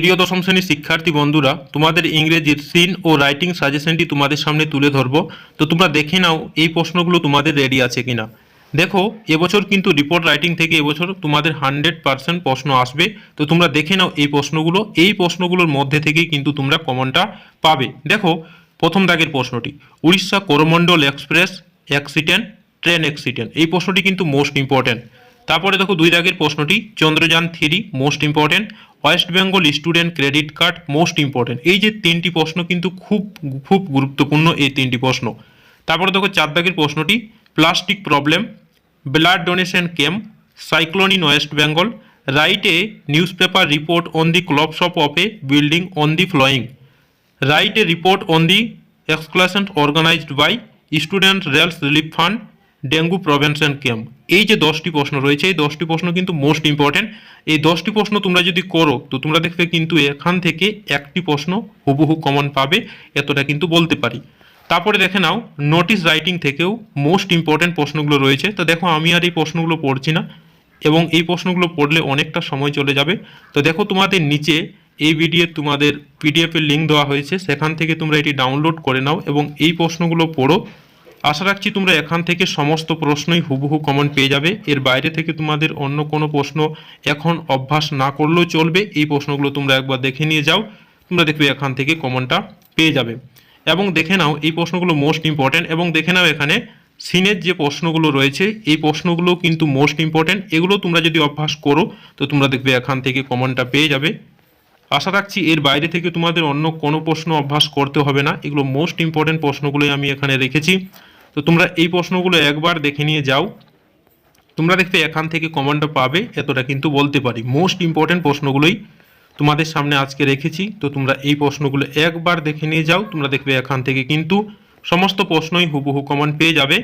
প্রিয় দশম শ্রেণির শিক্ষার্থী বন্ধুরা, তোমাদের ইংরেজির সিন ও রাইটিং সাজেশনটি তোমাদের সামনে তুলে ধরবো। তো তোমরা দেখে নাও এই প্রশ্নগুলো তোমাদের রেডি আছে কিনা। দেখো, এবছর কিন্তু রিপোর্ট রাইটিং থেকে এবছর তোমাদের হান্ড্রেড পার্সেন্ট প্রশ্ন আসবে। তো তোমরা দেখে নাও এই প্রশ্নগুলো। এই প্রশ্নগুলোর মধ্যে থেকেই কিন্তু তোমরা কমনটা পাবে। দেখো, প্রথম দাগের প্রশ্নটি, Orissa Coromandel Express accident, train accident, এই প্রশ্নটি কিন্তু মোস্ট ইম্পর্ট্যান্ট তারপরে দেখো দুই দাগের প্রশ্নটি, Chandrayaan three most important West Bengal student credit card most important এই যে তিনটি প্রশ্ন কিন্তু খুব খুব গুরুত্বপূর্ণ এই তিনটি প্রশ্ন। তারপরে দেখো চার দাগের প্রশ্নটি plastic problem blood donation camp cyclone in West Bengal write a newspaper report on the collapse of a building on the following write a report on the exclusion organized by student rails relief fund dengue prevention camp এই যে দশটি প্রশ্ন রয়েছে, এই দশটি প্রশ্ন কিন্তু most important এই দশটি প্রশ্ন তোমরা যদি করো, তো তোমরা দেখবে কিন্তু এখান থেকে একটি প্রশ্ন হুবহু কমন পাবে, এতটা কিন্তু বলতে পারি। তারপরে দেখে নাও নোটিশ রাইটিং থেকেও মোস্ট ইম্পর্টেন্ট প্রশ্নগুলো রয়েছে। তো দেখো, আমি আর এই প্রশ্নগুলো পড়ছি না, এবং এই প্রশ্নগুলো পড়লে অনেকটা সময় চলে যাবে। তো দেখো, তোমাদের নিচে এই ভিডিও তোমাদের পিডিএফের লিঙ্ক দেওয়া হয়েছে। সেখান থেকে তোমরা এটি ডাউনলোড করে নাও, এবং এই প্রশ্নগুলো পড়ো। আশা রাখছি তোমরা এখান থেকে সমস্ত প্রশ্নই হুবহু কমন পেয়ে যাবে। এর বাইরে থেকে তোমাদের অন্য কোনো প্রশ্ন এখন অভ্যাস না করলেও চলবে। এই প্রশ্নগুলো তোমরা একবার দেখে নিয়ে যাও। তোমরা দেখবে এখান থেকে কমনটা পেয়ে যাবে। এবং দেখে নাও, এই প্রশ্নগুলো মোস্ট ইম্পর্ট্যান্ট এবং দেখে নাও এখানে সিনের যে প্রশ্নগুলো রয়েছে, এই প্রশ্নগুলো কিন্তু মোস্ট ইম্পর্ট্যান্ট এগুলো তোমরা যদি অভ্যাস করো, তো তোমরা দেখবে এখান থেকে কমনটা পেয়ে যাবে। আশা রাখছি এর বাইরে থেকে তোমাদের অন্য কোনো প্রশ্ন অভ্যাস করতে হবে না। এগুলো মোস্ট ইম্পর্ট্যান্ট প্রশ্নগুলোই আমি এখানে রেখেছি। তো তোমরা এই প্রশ্নগুলো একবার দেখে নিয়ে যাও। তোমরা দেখবে এখান থেকে কমনটা পাবে, এতটা কিন্তু বলতে পারি। মোস্ট ইম্পর্টেন্ট প্রশ্নগুলোই তোমাদের সামনে আজকে রেখেছি। তো তোমরা এই প্রশ্নগুলো একবার দেখে নিয়ে যাও, তোমরা দেখবে এখান থেকে কিন্তু সমস্ত প্রশ্নই হুবহু কমন পেয়ে যাবে।